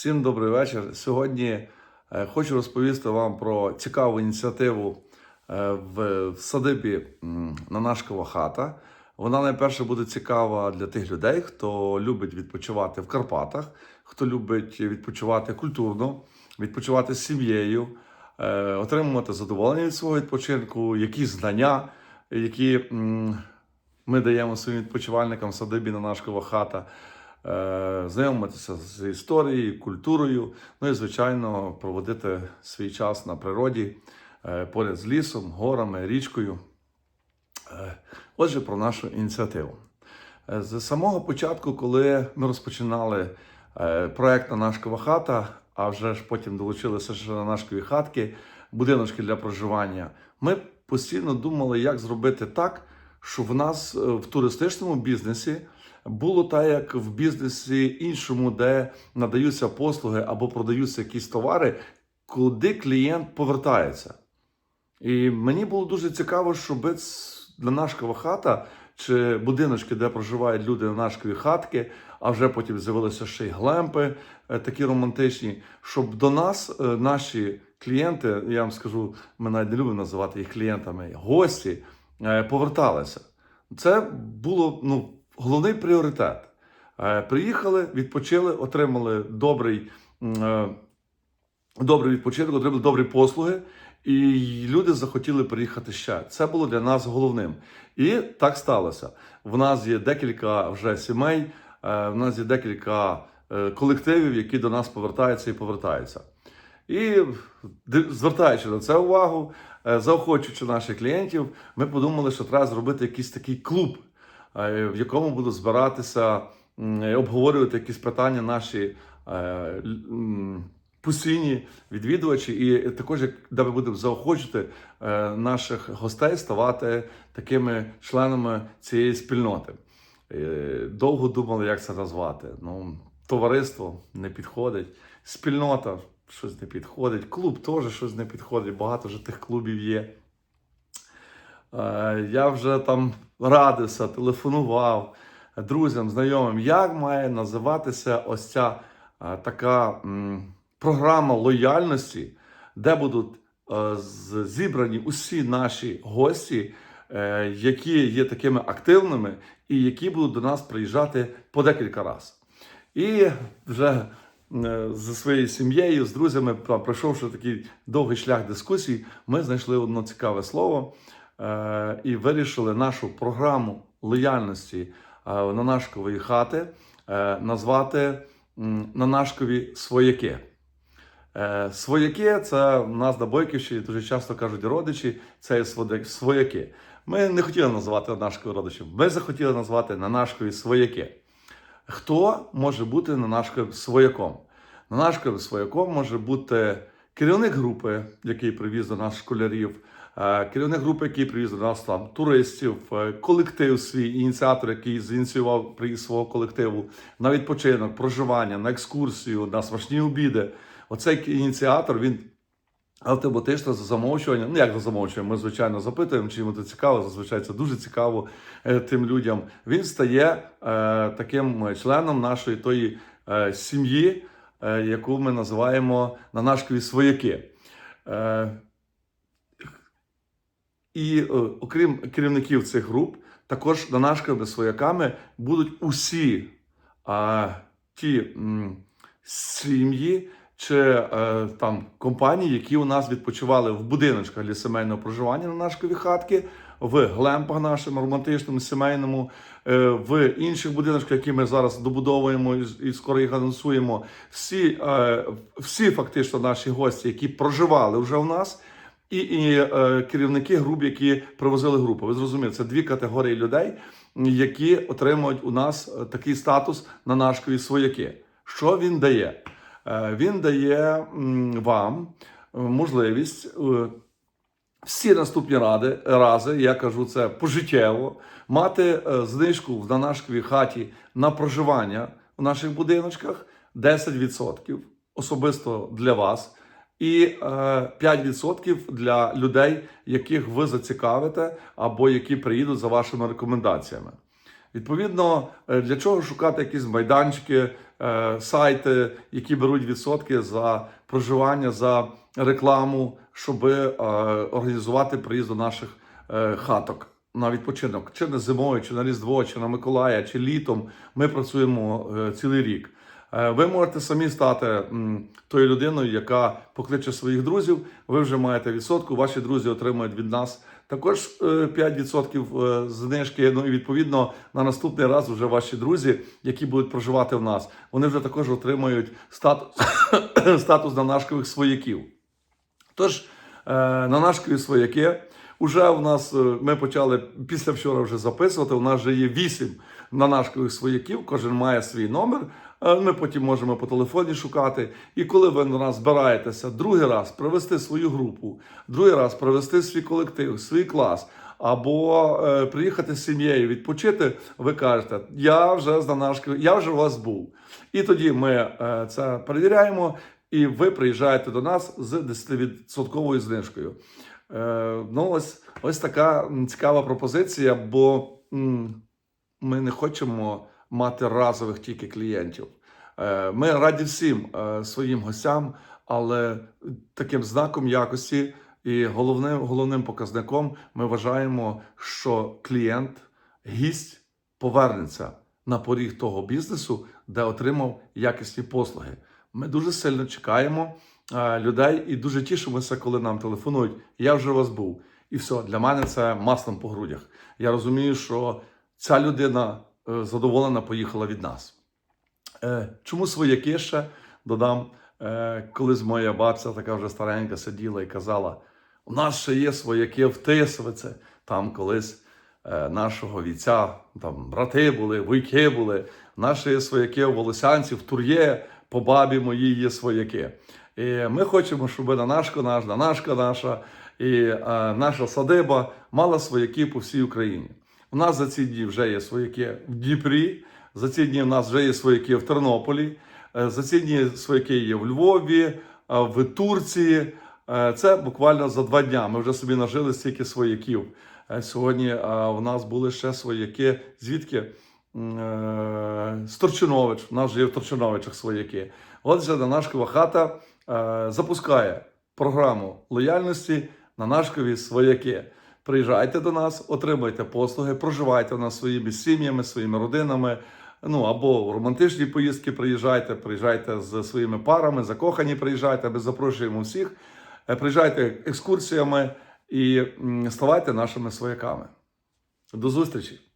Всім добрий вечір. Сьогодні е, хочу розповісти вам про цікаву ініціативу е, в садибі Нанашкова хата. Вона найперше буде цікава для тих людей, хто любить відпочивати в Карпатах, хто любить відпочивати культурно, відпочивати з сім'єю, е, отримувати задоволення від свого відпочинку, якісь знання, які ми даємо своїм відпочивальникам в садибі Нанашкова хата знайомитися з історією, культурою, ну і, звичайно, проводити свій час на природі е, поряд з лісом, горами, річкою. Е, Отже, про нашу ініціативу. Е, З самого початку, коли ми розпочинали е, проект Нанашкова хата, а вже ж потім долучилися ще Нанашкові хатки, будиночки для проживання, ми постійно думали, як зробити так, щоб в нас е, в туристичному бізнесі було так, як в бізнесі іншому, де надаються послуги або продаються якісь товари, куди клієнт повертається. І мені було дуже цікаво, щоб для нашкова хата чи будиночки, де проживають люди на нашкові хатки, а вже потім з'явилися ще й глемпи е, такі романтичні, щоб до нас е, наші клієнти, я вам скажу, ми навіть не любимо називати їх клієнтами, гості е, поверталися. Це було ну, головний пріоритет. Е, Приїхали, відпочили, отримали добрий, е, добрий відпочинок, отримали добрі послуги, і люди захотіли приїхати ще. Це було для нас головним. І так сталося. В нас є декілька вже сімей, е, в нас є декілька колективів, які до нас повертаються і повертаються. І звертаючи на це увагу, заохочуючи наших клієнтів, ми подумали, що треба зробити якийсь такий клуб, в якому будуть збиратися, обговорювати якісь питання наші е, постійні відвідувачі, і також де ми будемо заохочувати е, наших гостей ставати такими членами цієї спільноти. Е, Довго думали, як це назвати. Ну, товариство не підходить, спільнота щось не підходить, клуб теж щось не підходить. Багато вже тих клубів є. Е, Я вже там радився, телефонував друзям, знайомим, як має називатися ось ця е, така програма лояльності, де будуть е, зібрані усі наші гості, які є такими активними і які будуть до нас приїжджати по декілька разів. І вже зі своєю сім'єю, з друзями, пройшовши такий довгий шлях дискусій, ми знайшли одне цікаве слово і вирішили нашу програму лояльності е, Нанашкової хати е, назвати Нанашкові свояки. Е, Свояки це в нас на Бойківщині дуже часто кажуть родичі, це свояки. Ми не хотіли називати Нанашкові родичів, ми захотіли назвати Нанашкові свояки. Хто може бути Нанашковим свояком? Нанашковим свояком може бути керівник групи, який привіз до нас школярів, е, керівник групи, який привіз до нас там туристів, е, колектив свій, ініціатор, який зініціював приїзд свого колективу на відпочинок, проживання, на екскурсію, на смачні обіди. Оцей ініціатор він автоматично за замовчування. Ну як за замовчування? Ми звичайно запитуємо, чи йому це цікаво. Зазвичай це дуже цікаво е, тим людям. Він стає е, таким членом нашої тої е, сім'ї, е, яку ми називаємо на нашкові свояки. Е, і е, окрім керівників цих груп, також нанашковими свояками будуть усі а, ті сім'ї чи е, там компанії, які у нас відпочивали в будиночках для сімейного проживання на нашкові хатки, в глемпах нашому романтичному, сімейному, е, в інших будиночках, які ми зараз добудовуємо і, скоро їх анонсуємо. Всі, е, всі фактично наші гості, які проживали вже у нас. І, і е, керівники груп, які привозили групу. Ви зрозуміли, це дві категорії людей, які отримують у нас е, такий статус на нашкові свояки. Що він дає? Е, він дає м, вам е, можливість е, всі наступні ради, рази, я кажу це пожиттєво, мати знижку в Нанашковій хаті на проживання в наших будиночках 10% особисто для вас. І е, 5% для людей, яких ви зацікавите, або які приїдуть за вашими рекомендаціями. Відповідно, е, для чого шукати якісь майданчики, е, сайти, які беруть відсотки за проживання, за рекламу, щоб е, організувати приїзд до наших е, хаток на відпочинок, чи на зимою, чи на Різдво, чи на Миколая, чи літом. Ми працюємо е, цілий рік. Е, Ви можете самі стати тою людиною, яка покличе своїх друзів. Ви вже маєте відсотку. Ваші друзі отримують від нас також е, 5% е, знижки. Ну і відповідно на наступний раз вже ваші друзі, які будуть проживати в нас, вони вже також отримають статус, статус нанашкових свояків. Тож, е, на нашкові свояки. Уже у нас е, ми почали після вчора вже записувати. У нас вже є вісім нанашкових свояків. Кожен має свій номер. Е, Ми потім можемо по телефоні шукати. І коли ви на нас збираєтеся другий раз привести свою групу, другий раз привести свій колектив, свій клас. Або е, приїхати з сім'єю відпочити, ви кажете, я вже з Нанашкою, я вже у вас був. І тоді ми е, це перевіряємо, і ви приїжджаєте до нас з 10% знижкою. Е, ну, ось, ось така цікава пропозиція, бо м, ми не хочемо мати разових тільки клієнтів. Е, ми раді всім е, своїм гостям, але таким знаком якості і головним, головним показником ми вважаємо, що клієнт, гість повернеться на поріг того бізнесу, де отримав якісні послуги. Ми дуже сильно чекаємо е, людей і дуже тішимося, коли нам телефонують. Я вже у вас був. І все, для мене це маслом по грудях. Я розумію, що ця людина задоволена поїхала від нас. Е, Чому свояки ще додам? Е, Колись моя бабця, така вже старенька, сиділа і казала: у нас ще є свояки в Тисовице. Там колись е, нашого війця, там брати були, вуйки були. Наші є свояки в Волосянці, в Тур'є, по бабі моїй є свояки. І ми хочемо, щоб Нанашко наш, Нанашка наша і е, наша садиба мала свояки по всій Україні. У нас за ці дні вже є свояки в Дніпрі, за ці дні в нас вже є свояки в Тернополі, е, за ці дні свояки є в Львові, е, в Турції. Е, Це буквально за два дня. Ми вже собі нажили стільки свояків. Сьогодні в нас були ще свояки. Звідки? М, е, З Торчинович. У нас же є в Торчиновичах свояки. Отже, Нанашкова хата запускає програму лояльності Нанашкові свояки. Приїжджайте до нас, отримайте послуги, проживайте у нас своїми сім'ями, своїми родинами. Ну або в романтичні поїздки приїжджайте, приїжджайте з своїми парами, закохані приїжджайте, ми запрошуємо всіх. Е, Приїжджайте екскурсіями і ставайте нашими свояками. До зустрічі!